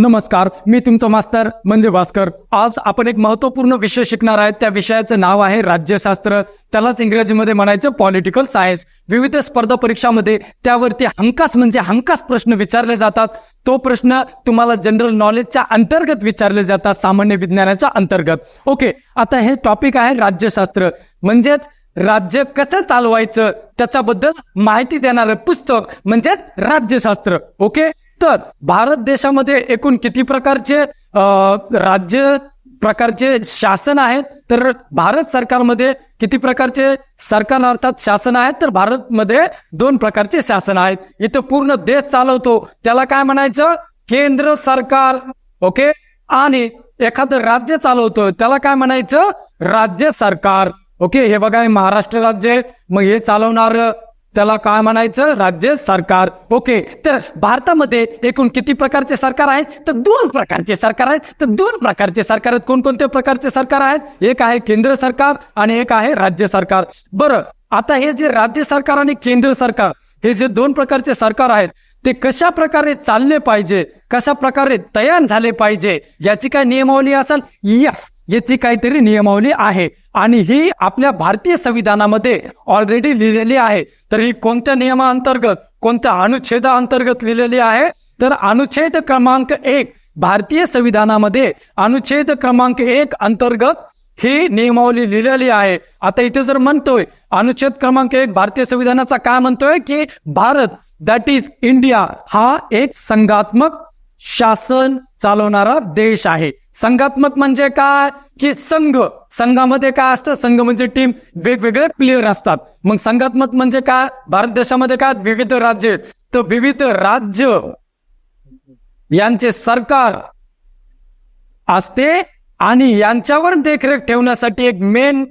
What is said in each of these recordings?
नमस्कार मी तुमचं मास्तर म्हणजे भास्कर. आज आपण एक महत्त्वपूर्ण विषय शिकणार आहे त्या विषयाचं नाव आहे राज्यशास्त्र. त्यालाच इंग्रजीमध्ये म्हणायचं पॉलिटिकल सायन्स विविध स्पर्धा परीक्षामध्ये त्यावरती हमखास म्हणजे हमखास प्रश्न विचारले जातात. तो प्रश्न तुम्हाला जनरल नॉलेजच्या अंतर्गत विचारले जातात सामान्य विज्ञानाच्या अंतर्गत. ओके आता हे टॉपिक आहे राज्यशास्त्र. म्हणजेच राज्य कसं चालवायचं? त्याच्याबद्दल माहिती देणारं पुस्तक म्हणजे राज्यशास्त्र. ओके? तर भारत देशामध्ये एकूण किती प्रकारचे राज्य प्रकारचे शासन आहेत तर भारत सरकारमध्ये किती प्रकारचे सरकार अर्थात शासन आहेत तर भारतमध्ये दोन प्रकारचे शासन आहेत. इथं पूर्ण देश चालवतो. त्याला काय म्हणायचं? केंद्र सरकार ओके? आणि एखादं राज्य चालवतो. त्याला काय म्हणायचं? राज्य सरकार ओके? हे बघा महाराष्ट्र राज्य मग हे चालवणार त्याला काय म्हणायचं? राज्य सरकार. ओके. तर भारतामध्ये एकूण किती प्रकारचे सरकार आहेत? तर दोन प्रकारचे सरकार आहेत. तर दोन प्रकारचे सरकार आहेत. कोणकोणत्या प्रकारचे सरकार आहेत? एक आहे केंद्र सरकार आणि एक आहे राज्य सरकार. बरं आता हे जे राज्य सरकार आणि केंद्र सरकार हे जे दोन प्रकारचे सरकार आहेत ते कशा प्रकारे चालले पाहिजे? कशा प्रकारे तयार झाले पाहिजे? याची काय नियमावली असेल? यस याची काहीतरी नियमावली आहे. आणि ही आपल्या भारतीय संविधानामध्ये ऑलरेडी लिहिलेली आहे. तर ही कोणत्या नियमाअंतर्गत कोणत्या अनुच्छेदाअंतर्गत लिहिलेली आहे? तर अनुच्छेद क्रमांक एक भारतीय संविधानामध्ये अनुच्छेद क्रमांक एक अंतर्गत ही नियमावली लिहिलेली आहे. आता इथे जर म्हणतोय अनुच्छेद क्रमांक एक भारतीय संविधानाचा काय म्हणतोय? की भारत दॅट इज इंडिया हा एक संघात्मक शासन चालवणारा देश आहे. संघात्मक म्हणजे काय? की संघ. संघामध्ये काय असतं? संघ म्हणजे टीम वेगवेगळे प्लेयर असतात. मग संघात्मक म्हणजे काय? भारत देशामध्ये काय? विविध राज्य. आहेत. तर विविध राज्य यांचे सरकार असते आणि यांच्यावर देखरेख ठेवण्यासाठी एक मेन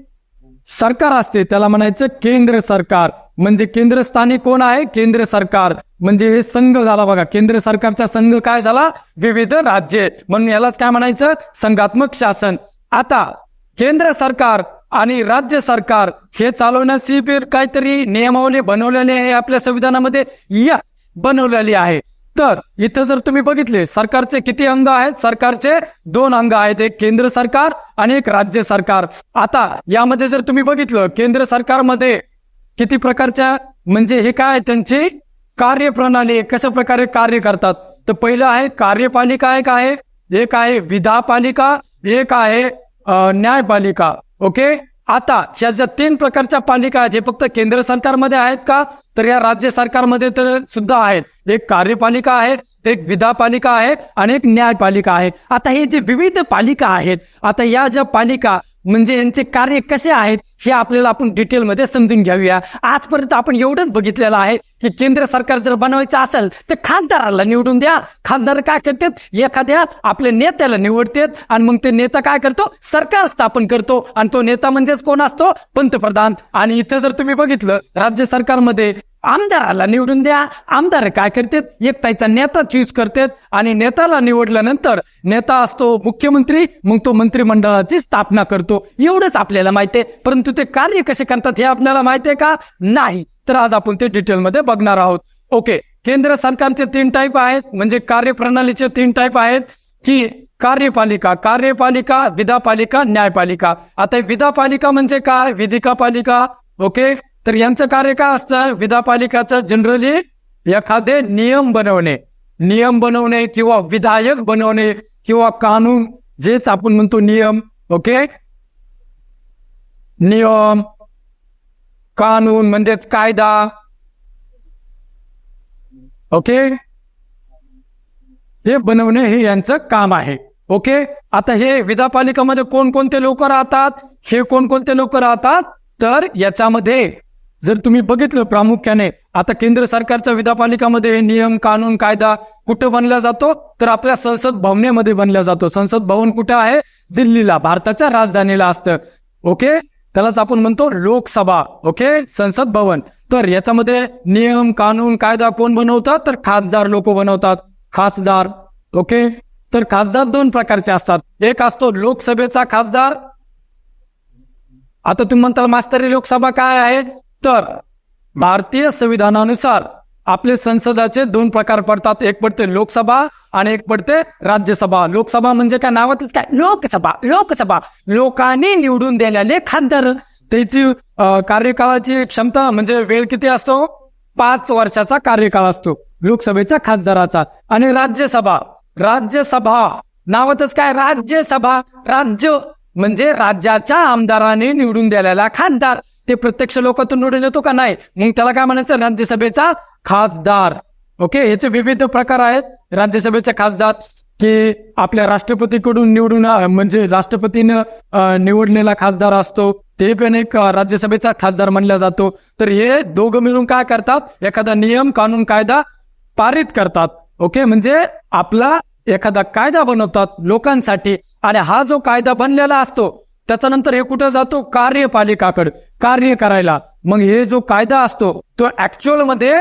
सरकार असते. त्याला म्हणायचं केंद्र सरकार. म्हणजे केंद्रस्थानी कोण आहे? केंद्र सरकार. म्हणजे हे संघ झाला बघा. केंद्र सरकारचा संघ काय झाला? विविध राज्य. म्हणून यालाच काय म्हणायचं? संघात्मक शासन. आता केंद्र सरकार आणि राज्य सरकार हे चालवण्याची काहीतरी नियमावली बनवलेली आहे आपल्या संविधानामध्ये? यस बनवलेली आहे. तर इथं जर तुम्ही बघितले सरकारचे किती अंग आहेत? सरकारचे दोन अंग आहेत. एक केंद्र सरकार आणि एक राज्य सरकार. आता यामध्ये जर तुम्ही बघितलं केंद्र सरकारमध्ये किती प्रकारच्या म्हणजे हे काय त्यांची कार्यप्रणाली कशा प्रकारे कार्य करतात? तर पहिलं आहे कार्यपालिका एक आहे एक आहे विधापालिका एक आहे न्यायपालिका. ओके? आता ह्या ज्या तीन प्रकारच्या पालिका आहेत हे फक्त केंद्र सरकारमध्ये आहेत का? तर या राज्य सरकारमध्ये तर सुद्धा आहेत. एक कार्यपालिका आहे एक विधापालिका आहे आणि एक न्यायपालिका आहे. आता हे जे विविध पालिका आहेत आता या ज्या पालिका म्हणजे यांचे कार्य कसे आहेत हे आपल्याला आपण डिटेलमध्ये समजून घेऊया. आजपर्यंत आपण एवढंच बघितलेलं आहे की केंद्र सरकार जर बनवायचं असेल तर खासदाराला निवडून द्या. खासदार काय करतात? एखाद्या आपल्या नेत्याला निवडतात आणि मग ते नेता काय करतो? सरकार स्थापन करतो. आणि तो नेता म्हणजेच कोण असतो? पंतप्रधान. आणि इथं जर तुम्ही बघितलं राज्य सरकारमध्ये आमदाराला निवडून द्या. आमदार काय करतात? एक त्याचा नेता चूज करतात आणि नेत्याला निवडल्यानंतर नेता असतो मुख्यमंत्री मग तो मंत्रिमंडळाची स्थापना करतो. एवढंच आपल्याला माहिती आहे. परंतु ते कार्य कसे करतात हे आपल्याला माहिती आहे का? नाही. तर आज आपण ते डिटेलमध्ये बघणार आहोत. ओके केंद्र सरकारचे तीन टाईप आहेत. म्हणजे कार्यप्रणालीचे तीन टाईप आहेत की कार्यपालिका कार्यपालिका विधापालिका न्यायपालिका. आता विधापालिका म्हणजे काय? विधिका पालिका ओके तर यांचं कार्य काय असतं? विधापालिकाचं जनरली एखादे नियम बनवणे. नियम बनवणे किंवा विधायक बनवणे किंवा कानून जेच आपण म्हणतो नियम ओके? नियम कानून म्हणजेच कायदा ओके? हे बनवणे हे यांचं काम आहे ओके? आता हे विधापालिकामध्ये कोणकोणते लोक राहतात? हे कोणकोणते लोक राहतात? तर याच्यामध्ये जर तुम्ही बघितलं प्रामुख्याने आता केंद्र सरकारच्या विधापालिकामध्ये नियम कानून कायदा कुठं बनला जातो? तर आपल्या संसद भवनेमध्ये बनला जातो. संसद भवन कुठं आहे? दिल्लीला भारताच्या राजधानीला असतं. ओके? त्यालाच आपण म्हणतो लोकसभा. ओके? संसद भवन. तर याच्यामध्ये नियम कानून कायदा कोण बनवतात? तर खासदार लोक बनवतात. खासदार. ओके? तर खासदार दोन प्रकारचे असतात. एक असतो लोकसभेचा खासदार. आता तुम्ही म्हणताल मास्तरी लोकसभा काय आहे? तर भारतीय संविधानानुसार आपले संसदाचे दोन प्रकार पडतात. एक पडते लोकसभा आणि एक पडते राज्यसभा. लोकसभा म्हणजे काय? नावातच काय? लोकसभा. लोकसभा. लोकांनी निवडून दिलेले खासदार. त्याची कार्यकाळाची क्षमता म्हणजे वेळ किती असतो? पाच वर्षाचा कार्यकाळ असतो. लोकसभेच्या खासदाराचा. आणि राज्यसभा. राज्यसभा. नावातच काय? राज्यसभा. राज्य म्हणजे राज्याच्या आमदाराने निवडून दिलेला खासदार. ते प्रत्यक्ष लोकातून निवडून येतो का नाही? मग त्याला काय म्हणायचं? राज्यसभेचा खासदार. ओके याचे विविध प्रकार आहेत. राज्यसभेचे खासदार की आपल्या राष्ट्रपतीकडून निवडून म्हणजे राष्ट्रपतीनं निवडलेला खासदार असतो. ते पण एक राज्यसभेचा खासदार मानला जातो. तर हे दोघं मिळून काय करतात? एखादा नियम कानून कायदा पारित करतात. ओके म्हणजे आपला एखादा कायदा बनवतात लोकांसाठी. आणि हा जो कायदा बनलेला असतो त्याच्यानंतर हे कुठं जातो? कार्यपालिकाकडे. कार्य करायला. मग हे जो कायदा असतो तो ऍक्च्युअलमध्ये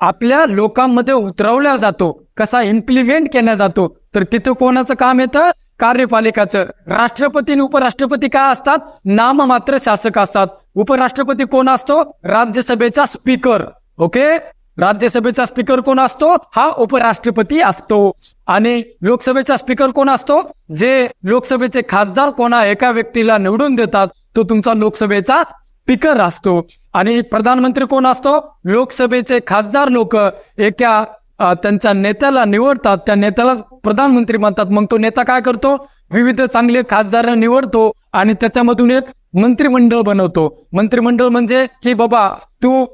आपल्या लोकांमध्ये उतरवला जातो. कसा इम्प्लिमेंट केला जातो? तर तिथं कोणाचं काम येतं? कार्यपालिकाचं. राष्ट्रपती आणि उपराष्ट्रपती काय असतात? नाममात्र शासक असतात. उपराष्ट्रपती कोण असतो? राज्यसभेचा स्पीकर ओके राज्यसभेचा स्पीकर कोण असतो? हा उपराष्ट्रपती असतो. आणि लोकसभेचा स्पीकर कोण असतो? जे लोकसभेचे खासदार कोणा एका व्यक्तीला निवडून देतात तो तुमचा लोकसभेचा स्पीकर असतो. आणि प्रधानमंत्री कोण असतो? लोकसभेचे खासदार लोक एका त्यांच्या नेत्याला निवडतात. त्या नेत्याला प्रधानमंत्री म्हणतात. मग तो नेता काय करतो? विविध चांगले खासदार निवडतो. आणि त्याच्यामधून एक मंत्रिमंडळ बनवतो. मंत्रिमंडळ म्हणजे की बाबा तू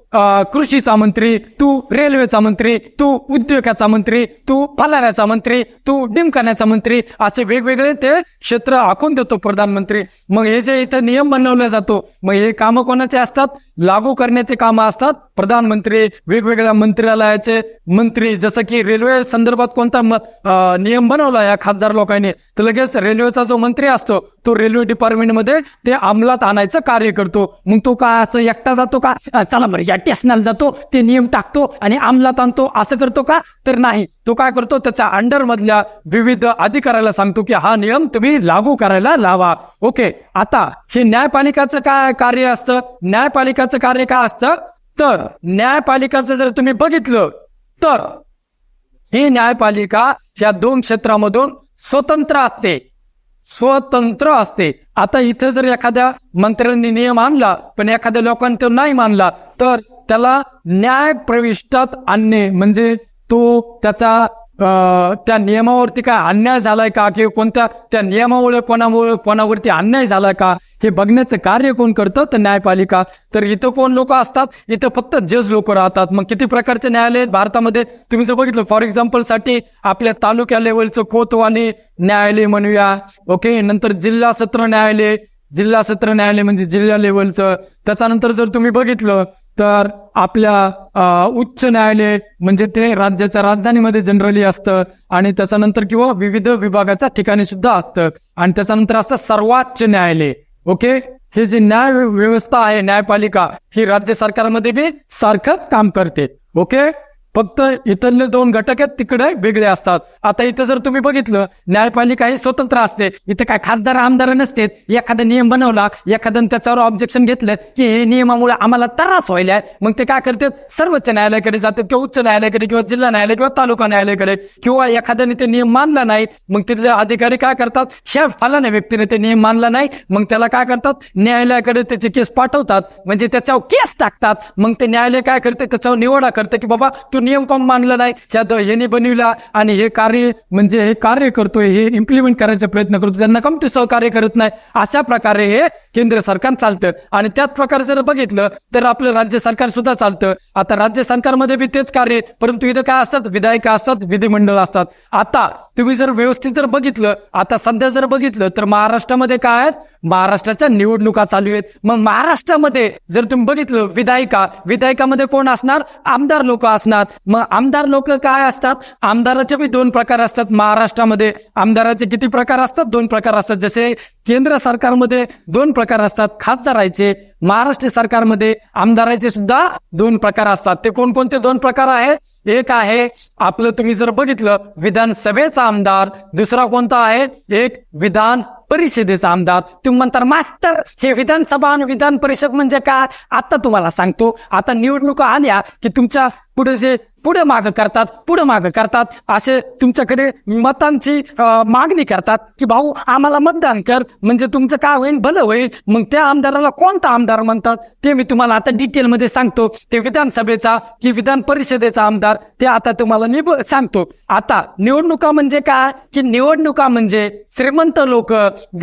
कृषीचा मंत्री तू रेल्वेचा मंत्री तू उद्योगाचा मंत्री तू फलाण्याचा मंत्री तू डिमकाण्याचा मंत्री असे वेगवेगळे ते क्षेत्र आखून देतो प्रधानमंत्री. मग हे जे इथं नियम बनवला जातो मग हे कामं कोणाचे असतात? लागू करण्याचे कामं असतात. प्रधानमंत्री वेगवेगळ्या मंत्रालयाचे मंत्री जसं की रेल्वे संदर्भात कोणता म- नियम बनवला या खासदार लोकांनी तर लगेच रेल्वेचा जो मंत्री असतो तो रेल्वे डिपार्टमेंटमध्ये ते अंमलात आणायचं कार्य करतो. मग तो काय असं एकटा जातो का? चला बरं या टेशनल जातो ते नियम टाकतो आणि अंमलात आणतो. असं करतो का? तर नाही. तो काय करतो? त्याच्या अंडर मधल्या विविध अधिकाऱ्याला सांगतो की हा नियम तुम्ही लागू करायला लावा. ओके आता हे न्यायपालिकाचं काय कार्य असतं? न्यायपालिकाचं कार्य काय असतं? तर न्यायपालिकाचं जर तुम्ही बघितलं तर ही न्यायपालिका या दोन क्षेत्रामधून स्वतंत्र असते. स्वतंत्र असते. आता इथं जर एखाद्या मंत्र्यांनी नियम आणला पण एखाद्या लोकांनी तो नाही मानला तर त्याला न्याय प्रविष्टात आणणे म्हणजे तो त्याचा त्या नियमावरती काय अन्याय झालाय का? किंवा कोणत्या त्या नियमामुळे कोणामुळे कोणावरती अन्याय झालाय का? हे बघण्याचं कार्य कोण करतं? तर न्यायपालिका. तर इथं कोण लोक असतात? इथं फक्त जज लोक राहतात. मग किती प्रकारचे न्यायालय भारतामध्ये? तुम्ही जर बघितलं फॉर एक्झाम्पलसाठी आपल्या तालुक्या लेवलचं कोतवाली न्यायालय म्हणूया. ओके नंतर जिल्हा सत्र न्यायालय. जिल्हा सत्र न्यायालय म्हणजे जिल्हा लेवलचं त्याच्यानंतर जर तुम्ही बघितलं तर आपल्या उच्च न्यायालय म्हणजे ते राज्याच्या राजधानीमध्ये जनरली असतं. आणि त्याच्यानंतर किंवा विविध विभागाच्या ठिकाणी सुद्धा असतं. आणि त्याच्यानंतर असतं सर्वोच्च न्यायालय. ओके हे जे न्याय व्यवस्था आहे न्यायपालिका ही राज्य सरकारमध्ये बी सारखंच काम करते. ओके फक्त इथले दोन घटक आहेत तिकडे वेगळे असतात. आता इथं जर तुम्ही बघितलं न्यायपालिका ही स्वतंत्र असते. इथं काय खासदार आमदार नसते एखादा नियम बनवला एखाद्यानं त्याच्यावर ऑब्जेक्शन घेतलं की हे नियमामुळे आम्हाला त्रास व्हायला मग ते काय करतात? सर्वोच्च न्यायालयाकडे जातात किंवा उच्च न्यायालयाकडे किंवा जिल्हा न्यायालय किंवा तालुका न्यायालयाकडे. किंवा एखाद्याने ते नियम मानला नाही मग तिथले अधिकारी काय करतात? शेफ फलाने व्यक्तीने ते नियम मानला नाही. मग त्याला काय करतात? न्यायालयाकडे त्याची केस पाठवतात. म्हणजे त्याच्यावर केस टाकतात. मग ते न्यायालय काय करते? त्याच्यावर निवडा करते की बाबा तू नियम कोण मानला नाही? ह्या द- ह्याने बनविला आणि हे कार्य म्हणजे हे कार्य करतोय हे इम्प्लिमेंट करायचा प्रयत्न करतो त्यांना कमती सहकार्य करत नाही. अशा प्रकारे हे केंद्र सरकार चालतं. आणि त्याच प्रकारे जर बघितलं तर आपलं राज्य सरकार सुद्धा चालतं. आता राज्य सरकारमध्ये बी तेच कार्य परंतु इथं काय असतात? विधायक असतात विधिमंडळ असतात. आता तुम्ही जर व्यवस्थित जर बघितलं आता सध्या जर बघितलं तर महाराष्ट्रामध्ये काय आहेत? महाराष्ट्राच्या निवडणुका चालू आहेत. मग महाराष्ट्रामध्ये जर तुम्ही बघितलं विधायिका विधायिकामध्ये कोण असणार? आमदार लोक असणार. मग आमदार लोक काय असतात? आमदाराचे बी दोन प्रकार असतात महाराष्ट्रामध्ये. आमदाराचे किती प्रकार असतात? दोन प्रकार असतात. जसे केंद्र सरकारमध्ये दोन प्रकार असतात. खासदाराचे महाराष्ट्र सरकारमध्ये आमदाराचे सुद्धा दोन प्रकार असतात. ते कोणकोणते दोन प्रकार आहेत? एक आहे आपलं तुम्ही जर बघितलं विधानसभेचा आमदार. दुसरा कोणता आहे? एक विधान परिषदेचा आमदार. तुम्ही म्हणता मास्तर हे विधानसभा आणि विधान परिषद म्हणजे काय? आता तुम्हाला सांगतो. आता निवडणुका आल्या की तुमच्यापुढे जे पुढे माग करतात पुढे माग करतात. असे तुमच्याकडे मतांची मागणी करतात की भाऊ आम्हाला मतदान कर म्हणजे तुमचं काय होईल भलं होईल. मग त्या आमदाराला कोणता आमदार म्हणतात? ते मी तुम्हाला आता डिटेलमध्ये सांगतो. ते विधानसभेचा की विधान परिषदेचा आमदार ते आता तुम्हाला मी सांगतो. आता निवडणुका म्हणजे काय? की निवडणुका म्हणजे श्रीमंत लोक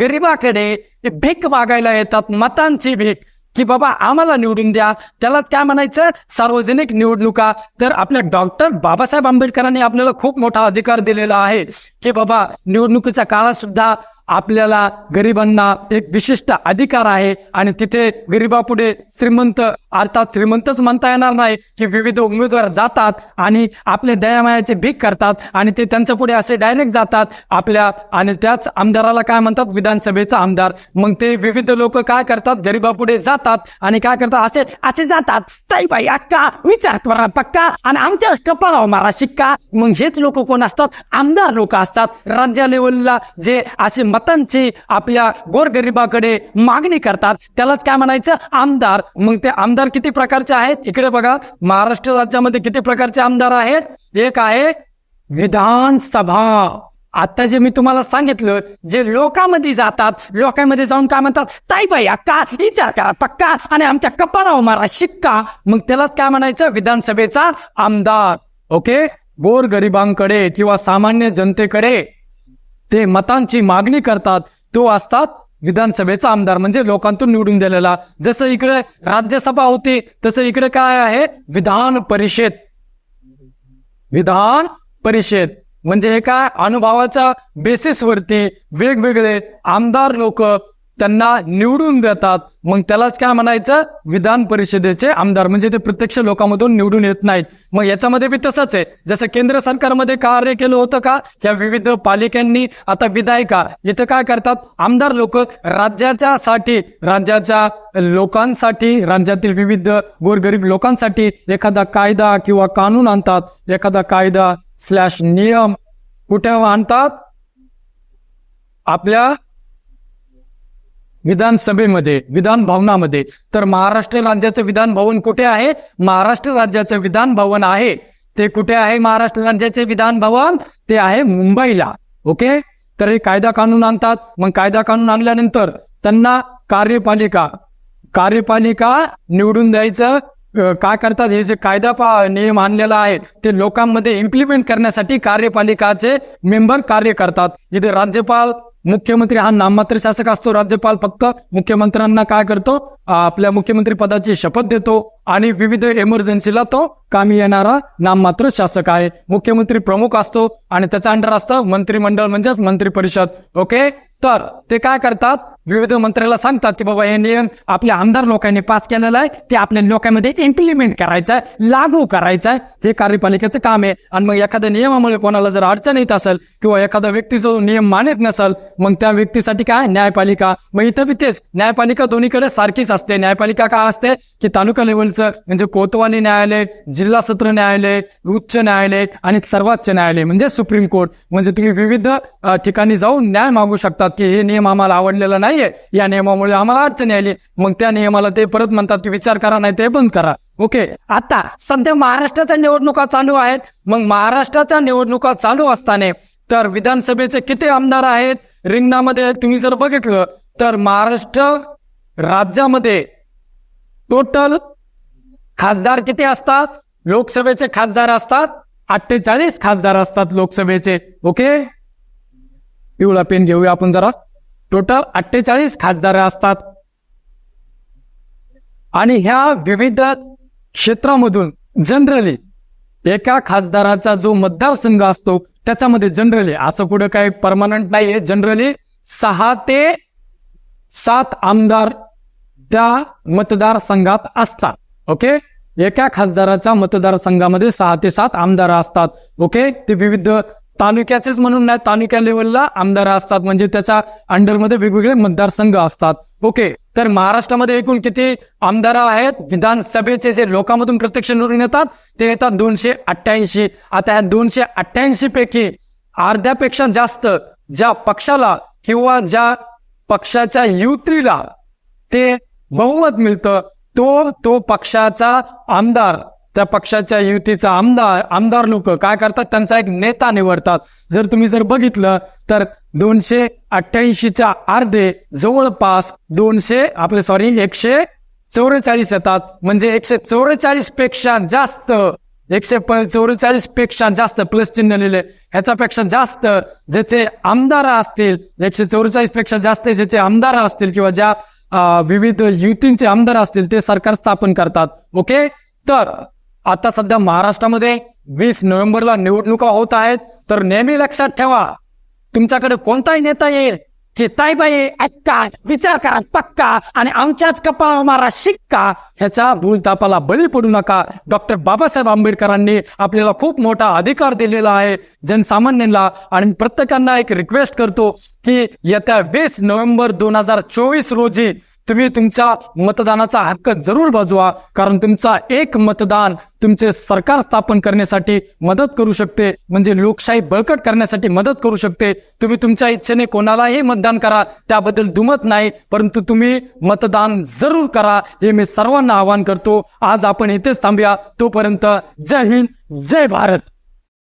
गरिबाकडे भीक मागायला येतात मतांची भीक. की बाबा आम्हाला निवडून द्या. त्यालाच काय म्हणायचं सार्वजनिक निवडणुका. तर आपल्या डॉक्टर बाबासाहेब आंबेडकरांनी आपल्याला खूप मोठा अधिकार दिलेला आहे. की बाबा निवडणुकीचा काळात सुद्धा आपल्याला गरिबांना एक विशिष्ट अधिकार आहे आणि तिथे गरिबापुढे श्रीमंत अर्थात श्रीमंतच म्हणता येणार नाही. की विविध उमेदवार जातात आणि आपले दयामायाचे भीक करतात आणि ते त्यांच्या पुढे असे डायरेक्ट जातात. आपल्या आणि त्याच आमदाराला काय म्हणतात? विधानसभेचा आमदार. मग ते विविध लोक काय करतात? गरिबापुढे जातात आणि काय करतात? असे असे जातात. ताई बाई अक्का विचार करा पक्का. आणि आमच्या कपाळावर मारा शिक्का. मग हेच लोक कोण असतात? आमदार लोक असतात. राज्य लेवलला जे असे मतांची आपल्या गोरगरिबाकडे मागणी करतात. त्यालाच काय म्हणायचं? आमदार. मग ते आमदार किती प्रकारचे आहेत? इकडे बघा. महाराष्ट्र राज्यामध्ये किती प्रकारचे आमदार आहेत? एक आहे विधानसभा. आता जे मी तुम्हाला सांगितलं जे लोकांमध्ये जातात लोकांमध्ये जाऊन काय म्हणतात? ताई बाई अक्का विचार करा पक्का आणि आमच्या कपाळावर मारा शिक्का. मग त्यालाच काय म्हणायचं? विधानसभेचा आमदार. ओके? गोर गरिबांकडे किंवा सामान्य जनतेकडे ते मतांची मागणी करतात. तो असतात विधानसभेचा आमदार. म्हणजे लोकांतून निवडून दिलेला. जसं इकडे राज्यसभा होती तसं इकडे काय आहे? विधान परिषद. विधान परिषद. म्हणजे हे काय? अनुभवाच्या बेसिसवरती वेगवेगळे आमदार लोक त्यांना निवडून देतात. मग त्यालाच काय म्हणायचं? विधान परिषदेचे आमदार. म्हणजे ते प्रत्यक्ष लोकांमधून निवडून येत नाहीत. मग याच्यामध्ये बी तसंच आहे. जसं केंद्र सरकारमध्ये कार्य केलं होतं का? या विविध पालिकांनी आता विधायिका इथं काय करतात? आमदार लोक राज्याच्या साठी राज्याच्या लोकांसाठी राज्यातील विविध गोरगरीब लोकांसाठी एखादा कायदा किंवा कानून आणतात. एखादा कायदा स्लॅश नियम कुठे आणतात? आपल्या विधानसभेमध्ये विधान भवनामध्ये. तर महाराष्ट्र राज्याचं विधान भवन कुठे आहे? महाराष्ट्र राज्याचं विधान भवन आहे. ते कुठे आहे महाराष्ट्र राज्याचे विधान भवन? ते आहे मुंबईला. ओके? तर हे कायदा कानून आणतात. मग कायदा कानून आणल्यानंतर त्यांना कार्यपालिका कार्यपालिका निवडून द्यायचं. काय करतात? हे जे कायदा पा नियम आणलेला आहे ते लोकांमध्ये इम्प्लिमेंट करण्यासाठी कार्यपालिकाचे मेंबर कार्य करतात. इथे राज्यपाल मुख्यमंत्री हा नाममात्र शासक असतो. राज्यपाल फक्त मुख्यमंत्र्यांना काय करतो? आपल्या मुख्यमंत्री पदाची शपथ देतो आणि विविध इमर्जन्सीला तो कामी येणारा नाममात्र शासक आहे. मुख्यमंत्री प्रमुख असतो आणि त्याच्या अंडर असतं मंत्रिमंडळ म्हणजेच मंत्री परिषद ओके? तर ते काय करतात? विविध मंत्र्याला सांगतात की बाबा हे नियम आपल्या आमदार लोकांनी पास केलेला आहे. ते आपल्या लोकांमध्ये इम्प्लिमेंट करायचं आहे लागू करायचं आहे हे कार्यपालिकेचं काम आहे. आणि मग एखाद्या नियमामुळे कोणाला जर अडचण येत असेल किंवा एखादा व्यक्ती जो नियम मानत नसेल मग त्या व्यक्तीसाठी काय? न्यायपालिका. मग इथं बी तेच. न्यायपालिका दोन्हीकडे सारखीच असते. न्यायपालिका काय असते? की तालुका लेवलचं म्हणजे कोतवाली न्यायालय जिल्हा सत्र न्यायालय उच्च न्यायालय आणि सर्वोच्च न्यायालय म्हणजे सुप्रीम कोर्ट. म्हणजे तुम्ही विविध ठिकाणी जाऊन न्याय मागू शकतात की हे नियम आम्हाला आवडलेला नाहीये. या नियमामुळे आम्हाला अडचण आली मग त्या नियमाला ते परत म्हणतात की विचार करा नाही ते बंद करा. ओके. आता सध्या महाराष्ट्राच्या निवडणुका चालू आहेत. मग महाराष्ट्राच्या निवडणुका चालू असताना तर विधानसभेचे किती आमदार आहेत? रिंगणामध्ये तुम्ही जर बघितलं तर महाराष्ट्र राज्यामध्ये टोटल खासदार किती असतात? लोकसभेचे खासदार असतात. अठ्ठेचाळीस खासदार असतात लोकसभेचे. ओके? पिवळा पेन घेऊया आपण जरा. टोटल अठ्ठेचाळीस खासदार असतात. आणि ह्या विविध क्षेत्रामधून जनरली एका खासदाराचा जो मतदारसंघ असतो त्याच्यामध्ये जनरली असं कुठं काही परमनंट नाहीये. जनरली सहा ते सात आमदार त्या मतदारसंघात असतात. ओके एका खासदाराच्या मतदारसंघामध्ये सहा ते सात आमदार असतात. ओके ते विविध तालुक्याचेच म्हणून नाही तालुक्या लेवलला आमदार असतात. म्हणजे त्याच्या अंडरमध्ये वेगवेगळे मतदारसंघ असतात. ओके तर महाराष्ट्रामध्ये एकूण किती आमदार आहेत? विधानसभेचे जे लोकांमधून प्रत्यक्ष निवडून येतात ते येतात दोनशे अठ्ठ्याऐंशी. आता ह्या दोनशे अठ्ठ्याऐंशी पैकी अर्ध्यापेक्षा जास्त ज्या पक्षाला किंवा ज्या पक्षाच्या युतीला ते बहुमत मिळतं तो तो पक्षाचा आमदार त्या पक्षाच्या युतीचा आमदार आमदार लोक काय करतात? त्यांचा एक नेता निवडतात. जर तुम्ही जर बघितलं तर दोनशे अठ्ठ्याऐंशीच्या अर्धे जवळपास दोनशे आपले सॉरी एकशे चौवेचाळीस येतात. म्हणजे एकशे चौवेचाळीसपेक्षा जास्त एकशे चौवेचाळीसपेक्षा जास्त प्लस चिन्ह लिहिले. ह्याच्यापेक्षा जास्त ज्याचे आमदार असतील एकशे चौवेचाळीसपेक्षा जास्त ज्याचे आमदार असतील किंवा ज्या विविध युतींचे आमदार असतील ते सरकार स्थापन करतात. ओके? तर आता सध्या महाराष्ट्रामध्ये वीस नोव्हेंबरला निवडणुका होत आहेत. तर नेहमी लक्षात ठेवा तुमच्याकडे कोणताही नेता येईल की ताईबाई ऐका विचार करा पक्का आणि आमच्याच कपाळ मारा शिक्का. ह्याच्या भूलतापाला बळी पडू नका. डॉक्टर बाबासाहेब आंबेडकरांनी आपल्याला खूप मोठा अधिकार दिलेला आहे जनसामान्यांना आणि प्रत्येकांना एक रिक्वेस्ट करतो की येत्या वीस नोव्हेंबर दोन हजार चोवीस रोजी तुम्ही तुमच्या मतदानाचा हक्क जरूर बजवा कारण तुमचा एक मतदान तुमचे सरकार स्थापन करण्यासाठी मदत करू शकते. म्हणजे लोकशाही बळकट करण्यासाठी मदत करू शकते. तुम्ही तुमच्या इच्छेने कोणालाही मतदान करा त्याबद्दल दुमत नाही परंतु तुम्ही मतदान जरूर करा हे मी सर्वांना आवाहन करतो. आज आपण इथेच थांबूया. तोपर्यंत जय हिंद जय भारत.